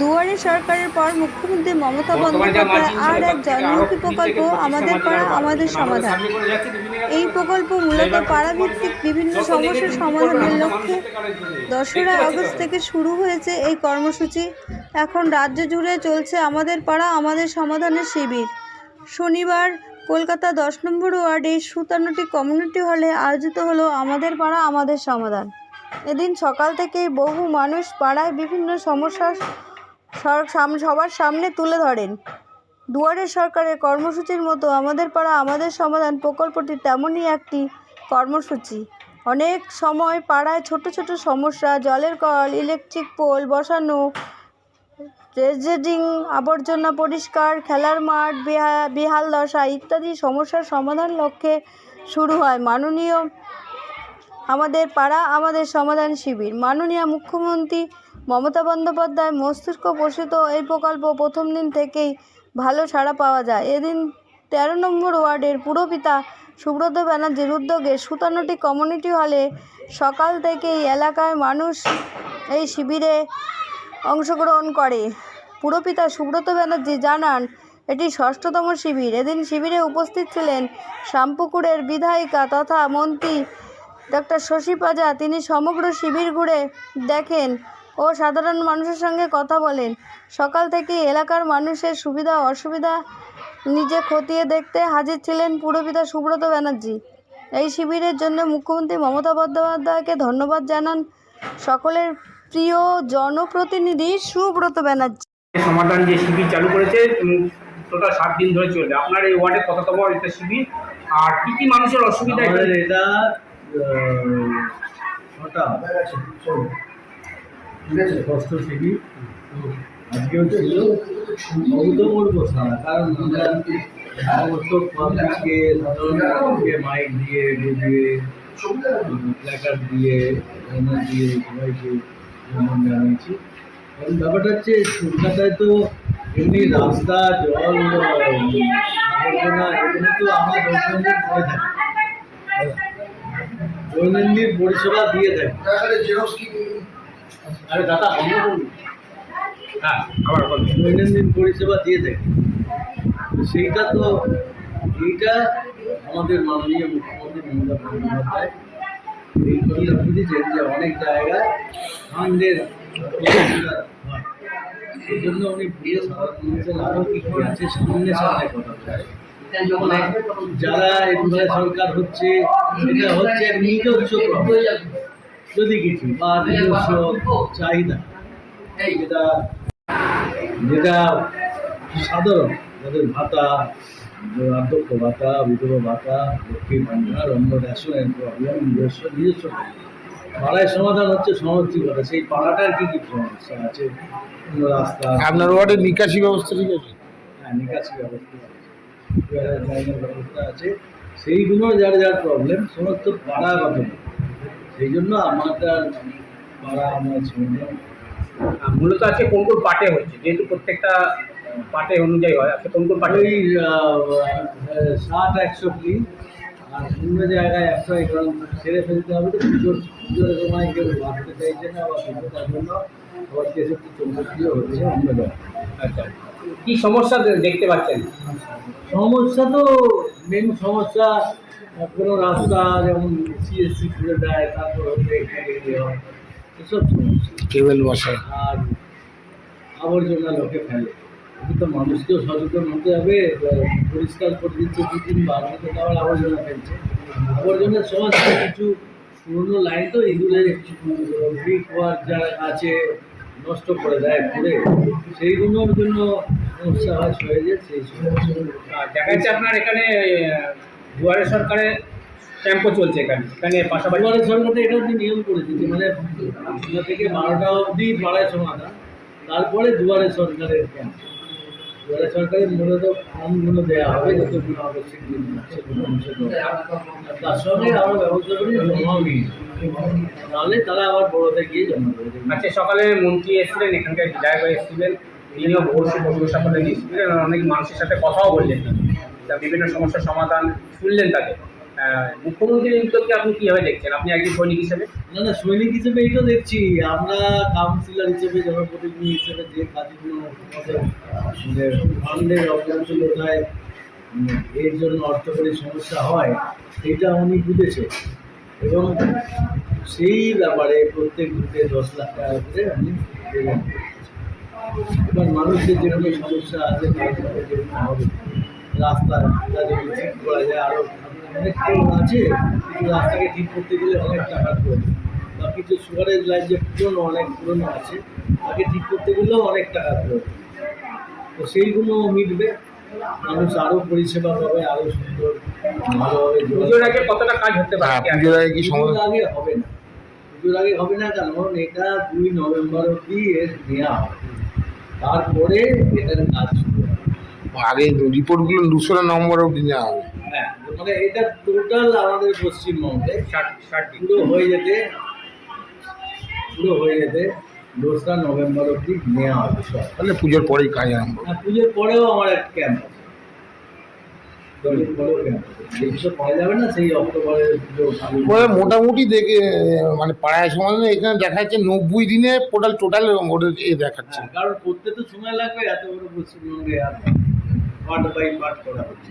দুয়ারে সরকারের পর মুখ্যমন্ত্রী মমতা বন্দ্যোপাধ্যায় আর এক জনমুখী প্রকল্প আমাদের পাড়া আমাদের সমাধান। এই প্রকল্প মূলত পাড়াভিত্তিক বিভিন্ন সমস্যার সমাধানের লক্ষ্যে দশরা আগস্ট থেকে শুরু হয়েছে এই কর্মসূচি। এখন রাজ্য জুড়ে চলছে আমাদের পাড়া আমাদের সমাধানের শিবির। শনিবার কলকাতা দশ নম্বর ওয়ার্ডে সুতান্নটি কমিউনিটি হলে আয়োজিত হলো আমাদের পাড়া আমাদের সমাধান। এদিন সকাল থেকেই বহু মানুষ পাড়ায় বিভিন্ন সমস্যার সবার সামনে তুলে ধরেন। দুয়ারে সরকারের কর্মসূচির মতো আমাদের পাড়া, আমাদের সমাধান প্রকল্পটি তেমনই একটি কর্মসূচি। অনেক সময় পাড়ায় ছোট ছোট সমস্যা, জলের কল, ইলেকট্রিক পোল বসানো ড্রেজিং আবর্জনা পরিষ্কার, খেলার মাঠ, বেহা- বেহাল দশা ইত্যাদি সমস্যার সমাধান লক্ষ্যে শুরু হয়। মাননীয় আমাদের পাড়া, আমাদের সমাধান শিবির। মাননীয় মুখ্যমন্ত্রী মমতা বন্দ্যোপাধ্যায় মস্তিষ্ক পোষিত এই প্রকল্প প্রথম দিন থেকেই ভালো সাড়া পাওয়া যায়। এদিন তেরো নম্বর ওয়ার্ডের পুরপিতা সুব্রত ব্যানার্জির উদ্যোগে সুতান্নটি কমিউনিটি হলে সকাল থেকেই এলাকার মানুষ এই শিবিরে অংশগ্রহণ করে। পুরপিতা সুব্রত ব্যানার্জি জানান, এটি ষষ্ঠতম শিবির। এদিন শিবিরে উপস্থিত ছিলেন শ্যামপুকুরের বিধায়িকা তথা মন্ত্রী ডক্টর শশী পাজা তিনি সমগ্র শিবির ঘুরে দেখেন ও সাধারণ মানুষের সঙ্গে কথা বলেন। সকাল থেকে এলাকার মানুষের সুবিধা অসুবিধা নিজে খতিয়ে দেখতে হাজির ছিলেন পুরপিতা সুব্রত ব্যানার্জি। এই শিবিরের জন্য মুখ্যমন্ত্রী মমতা বন্দ্যোপাধ্যায়কে ধন্যবাদ জানান সকলের প্রিয় জনপ্রতিনিধি সুব্রত ব্যানার্জি। সমাধান যে শিবির চালু করেছে টোটাল সাত দিন ধরে চলবে। আপনার এই ওয়ার্ডে কততম এটা শিবির? আর কি কি মানুষের অসুবিধা আহ, ছটা ষষ্ঠ শিবির আজকেও ছিল অভূতপূর্ব সারা কারণ আমরা সমস্ত পাবলিককে সাধারণ মাইক দিয়ে বুঝিয়ে প্ল্যাকার্ড দিয়ে ব্যানার দিয়ে সবাইকে সম্মান জানিয়েছি। কারণ ব্যাপারটা হচ্ছে কলকাতায় তো এমনি রাস্তা জল আবর্জনা এগুলো তো আমরা দৈনন্দিন করে থাকি দৈনন্দিন পরিষেবা দিয়ে থাকি। আরে দাদা বন্ধ করুন। হ্যাঁ আবার দৈনন্দিন পরিষেবা দিয়ে তো সেইটা তো এইটা আমাদের মাননীয় মুখ্যমন্ত্রী মমতা বন্দ্যোপাধ্যায়। এই কথা বুঝেছেন যে অনেক জায়গায় ফান্ডের সেই জন্য উনি পুরো মানুষের আরও কি কি আছে সামনে সামনে কথা যারা সরকার হচ্ছে নিজস্ব। যদি কিছু বা নিজস্ব চাহিদা যেটা যেটা সাধারণ যাদের ভাতা বার্ধক্য ভাতা বিধবা ভাতা লক্ষ্মী ভাণ্ডার অন্য রেশনের প্রবলেম নিজস্ব নিজস্ব পাড়ায় সমাধান হচ্ছে সমষ্টিগত সেই পাড়াটার কি কী সমস্যা আছে? রাস্তা আপনার ওয়ার্ডের নিকাশি ব্যবস্থা ঠিক আছে? হ্যাঁ নিকাশি ব্যবস্থা আছে। লাইনের ব্যবস্থা আছে। সেইগুলো যার যার প্রবলেম সমস্ত পাড়াগত সেই জন্য আমাদের পাড়া আমার আহ, মূলত আজকে কোন কোন পার্টে হচ্ছে যেহেতু প্রত্যেকটা পার্টে অনুযায়ী হয় আজকে কোন কোন পার্টে? ওই ষাট একশো কি আর অন্য জায়গায় একশো কারণ ছেড়ে ফেলতে হবে তো পুজোর পুজোর সময় কেউ বাঁচতে চাইছে না বা পুজো তার জন্য আবার তেষট্টি চৌষট্টিও হচ্ছে অন্য আচ্ছা। কি সমস্যা দেখতে পাচ্ছেন? সমস্যা তো মেন সমস্যা কোনো রাস্তা যেমন সিএসসি খুলে দেয় তারপর হচ্ছে এখানে এসব কেবল বসা। আর আবর্জনা লোকে ফেলে। তো মানুষকেও সচেতন হতে হবে পরিষ্কার করে দিচ্ছে দু তিনবার কিন্তু আবার আবর্জনা ফেলছে। আবর্জনার সমস্ত কিছু পুরোনো লাইন তো এগুলো ব্রিক ওয়ার্ক যারা আছে নষ্ট করে দেয় ঘুরে সেইগুলোর জন্য সমস্যা হয়ে যায় সেই দেখা যাচ্ছে আপনার এখানে দুয়ারে সরকারের ক্যাম্পও চলছে এখানে। এখানে পাশাপাশি এটা নিয়ম করেছে যে মানে থেকে বারোটা অবধি পাড়ায় সমাধান তারপরে দুয়ারে সরকারের ক্যাম্প দুয়ারে সরকারের মূলত ফর্মগুলো দেওয়া হবে যতগুলো আবশ্যিক সেগুলো। তার সঙ্গে আমরা ব্যবস্থা করি জমাও নিয়ে নাহলে তারা আবার বড়োতে গিয়ে জমা করে দেবে আজকে সকালে মন্ত্রী এসেছিলেন এখানকার বিধায়ক এসেছিলেন তিনিও প্রশংসা করে দিয়েছিলেন অনেক মানুষের সাথে কথাও বললেন তা বিভিন্ন সমস্যার সমাধান শুনলেন তাকে। মুখ্যমন্ত্রীর উদ্যোগকে আপনি কীভাবে দেখছেন? আপনি একজন সৈনিক হিসেবে? না না সৈনিক হিসেবে এই তো দেখছি। আমরা কাউন্সিলর হিসেবে জনপ্রতিনিধি হিসেবে যে কাজগুলো আমাদের ফান্ডের অগ্রাধিকার এর জন্য অর্থকরী সমস্যা হয় এটা উনি বুঝেছে এবং সেই ব্যাপারে প্রত্যেক বুথে দশ লাখ টাকা করে আমি এবার মানুষের যে কোনো সমস্যা আছে যেরকম রাস্তা ঠিক করা যায় আরও অনেক আছে কিছু রাস্তাকে ঠিক করতে গেলে অনেক টাকা প্রয়োজন বা কিছু সুগারের লাইন যে পুরনো, অনেক পুরনো আছে, তাকে ঠিক করতে গেলেও অনেক টাকা প্রয়োজন তো সেইগুলো মিটবে। মানুষ আরও পরিষেবা পাবে আরও সুন্দর পুজোর আগে কতটা কাজ হতে পারে? হ্যাঁ পুজোর আগে কি সমাধান আগে হবে না। পুজোর আগে হবে না কারণ এটা দুই নভেম্বর অব্দি এর নেওয়া তারপরে এটার কাজ শুরু হবে। আগে রিপোর্টগুলো দূসরা নম্বর অবধি নেওয়া হবে। হ্যাঁ মানে এটা টোটাল আমাদের পশ্চিমবঙ্গে ষাট ষাট দিন। পুরো হয়ে যেতে পুরো হয়ে যেতে দোসরা নভেম্বর অব্দি নেওয়া হবে সব। তাহলে পুজোর পরেই কাজ আরম্ভ আর পুজোর পরেও আমার এক ক্যাম্প মোটামুটি দেখে মানে পাড়ায় সমাজ এখানে দেখা যাচ্ছে নব্বই দিনে টোটাল টোটাল ওদের এ দেখাচ্ছে। হ্যাঁ, কারণ করতে তো সময় লাগবে এত বড় পশ্চিমবঙ্গে পার্ট বাই পার্ট করা হচ্ছে।